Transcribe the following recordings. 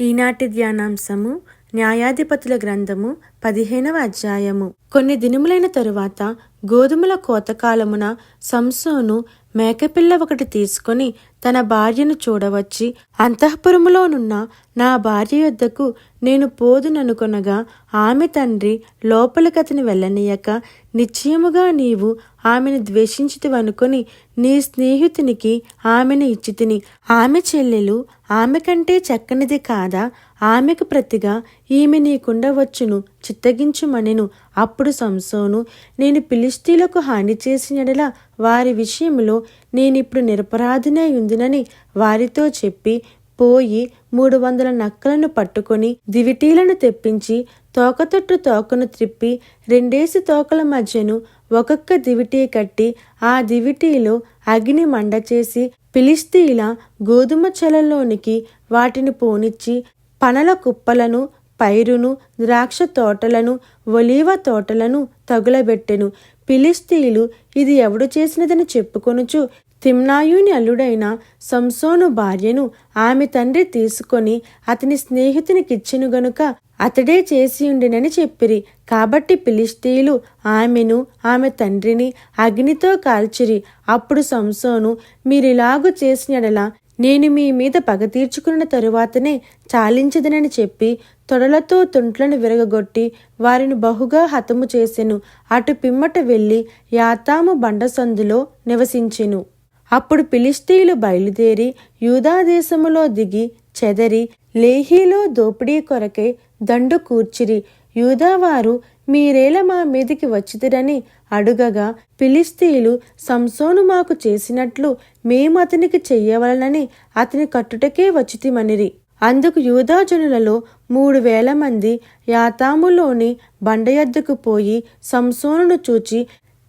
ఈనాటి ధ్యానాంశము న్యాయాధిపతుల గ్రంథము పదిహేనవ అధ్యాయము. కొన్ని దినములైన తరువాత గోధుమల కోతకాలమున సంసోను మేకపిల్ల ఒకటి తీసుకొని తన భార్యను చూడవచ్చి అంతఃపురములోనున్న నా భార్య యొద్దకు నేను పోదుననుకొనగా ఆమె తండ్రి లోపలికతని వెళ్ళనీయక నిశ్చయముగా నీవు ఆమెను ద్వేషించితివనుకొని నీ స్నేహితునికి ఆమెను ఇచ్చితిని. ఆమె చెల్లెలు ఆమె కంటే చక్కనిది కాదా? ఆమెకు ప్రతిగా ఈమె నీకుండవచ్చును చిత్తగించుమనెను. అప్పుడు సంసోను నేను పిలిస్తీలకు హాని చేసినడలా వారి విషయంలో నేనిప్పుడు నిరపరాధినై ఉందినని వారితో చెప్పి పోయి మూడు వందల నక్కలను పట్టుకొని దివిటీలను తెప్పించి తోకతొట్టు తోకను త్రిప్పి రెండేసి తోకల మధ్యను ఒక్కొక్క దివిటీ కట్టి ఆ దివిటీలో అగ్ని మండ చేసి పిలిస్తీల గోధుమ చెలలోనికి వాటిని పోనిచ్చి పనల కుప్పలను పైరును ద్రాక్ష తోటలను ఒలీవ తోటలను తగులబెట్టెను. పిలిస్తీలు ఇది ఎవడు చేసినదని చెప్పుకొనుచు తిమ్నాయుని అల్లుడైన సంసోను భార్యను ఆమె తండ్రి తీసుకొని అతని స్నేహితునికిచ్చెను గనుక అతడే చేసి ఉండినని చెప్పిరి. కాబట్టి పిలిస్తీలు ఆమెను ఆమె తండ్రిని అగ్నితో కాల్చిరి. అప్పుడు సంసోను మీరిలాగు చేసినడలా నేను మీ మీద పగ తీర్చుకున్న తరువాతనే చాలించదనని చెప్పి తొడలతో తుంట్లను విరగగొట్టి వారిని బహుగా హతము చేసెను. అటు పిమ్మట వెళ్ళి యాతాము బండసందులో నివసించెను. అప్పుడు పిలిస్తీయులు బయలుదేరి యూదాదేశములో దిగి చెదరి లేహీలో దోపిడీ కొరకై దండు కూర్చిరి. యూదావారు మీరేల మా మీదికి వచ్చిదిరని అడుగగా పిలిస్తీలు సంసోను మాకు చేసినట్లు మేము అతనికి చెయ్యవలనని అతని కట్టుటకే వచ్చితిమనిరి. అందుకు యూదాజనులలో మూడు వేల మంది యాతాములోని బండయద్దుకు పోయి సంసోనును చూచి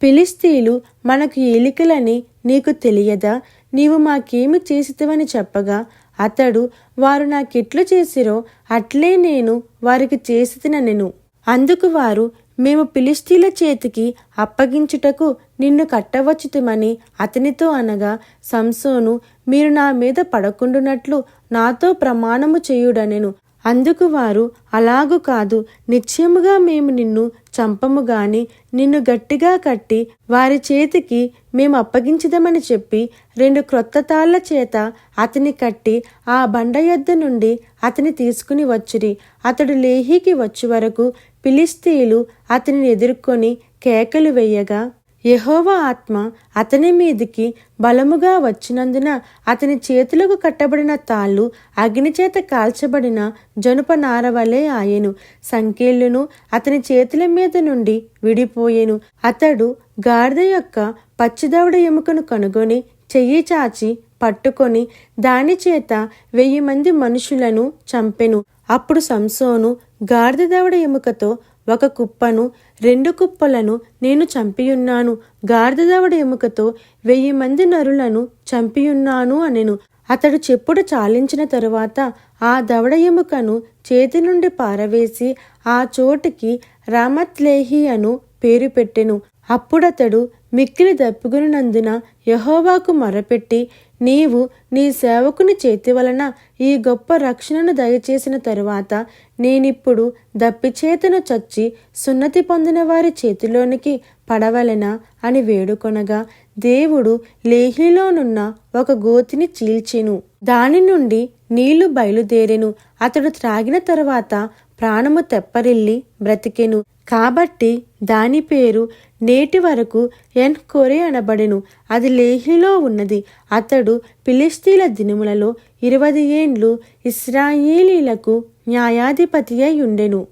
పిలిస్తీలు మనకు ఏలికలని నీకు తెలియదా? నీవు మాకేమి చేసితివని చెప్పగా అతడు వారు నాకెట్లు చేసిరో అట్లే నేను వారికి చేసి నేను. అందుకు వారు మేము పిలిస్తీల చేతికి అప్పగించుటకు నిన్ను కట్టవచ్చుతమని అతనితో అనగా సంసోను మీరు నా మీద పడకుండునట్లు నాతో ప్రమాణము చేయుడనెను. అందుకు వారు అలాగు కాదు నిశ్చయముగా మేము నిన్ను చంపము గాని నిన్ను గట్టిగా కట్టి వారి చేతికి మేము అప్పగించదమని చెప్పి రెండు క్రొత్త తాళ్ళ చేత అతని కట్టి ఆ బండ యొద్ద నుండి అతని తీసుకుని వచ్చిరి. అతడు లేహీకి వచ్చి వరకు పిలిస్తీలు అతనిని ఎదుర్కొని కేకలు వేయగా యహోవ ఆత్మ అతని మీదికి బలముగా వచ్చినందున అతని చేతులకు కట్టబడిన తాళ్ళు అగ్నిచేత కాల్చబడిన జనుప నారవలే ఆయెను. సంకేళ్ళును అతని చేతుల మీద నుండి విడిపోయెను. అతడు గాడిద యొక్క పచ్చిదవడ ఎముకను కనుగొని చెయ్యి చాచి పట్టుకొని దాని చేత వెయ్యి మంది మనుషులను చంపెను. అప్పుడు సంసోను గాడిదవడ ఎముకతో ఒక కుప్పను రెండు కుప్పలను నేను చంపియున్నాను. గాడిదవడ ఎముకతో వెయ్యి మంది నరులను చంపియున్నాను అనెను. అతడు చెప్పుడు చాలించిన తరువాత ఆ దవడ ఎముకను చేతి నుండి పారవేసి ఆ చోటుకి రామత్లేహి అను పేరు పెట్టెను. అప్పుడతడు మిక్కిలి దప్పుకున్నందున యహోవాకు మొరపెట్టి నీవు నీ సేవకుని చేతి వలన ఈ గొప్ప రక్షణను దయచేసిన తరువాత నేనిప్పుడు దప్పిచేతను చచ్చి సున్నతి పొందిన వారి చేతిలోనికి పడవలెనా అని వేడుకొనగా దేవుడు లేహిలోనున్న ఒక గోతిని చీల్చెను. దాని నుండి నీళ్ళు బయలుదేరెను. అతడు త్రాగిన తరువాత ప్రాణము తెప్పరిల్లి బ్రతికెను. కాబట్టి దాని పేరు నేటి వరకు ఎన్ కొరే అనబడెను. అది లేహిలో ఉన్నది. అతడు పిలిస్తీల దినములలో ఇరవై ఏండ్లు ఇస్రాయేలీలకు న్యాయాధిపతి అయి ఉండెను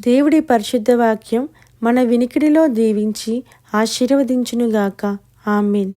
దేవుడి పరిశుద్ధ వాక్యం మన వినికిడిలో దీవించి ఆశీర్వదించునుగాక. ఆమెన్.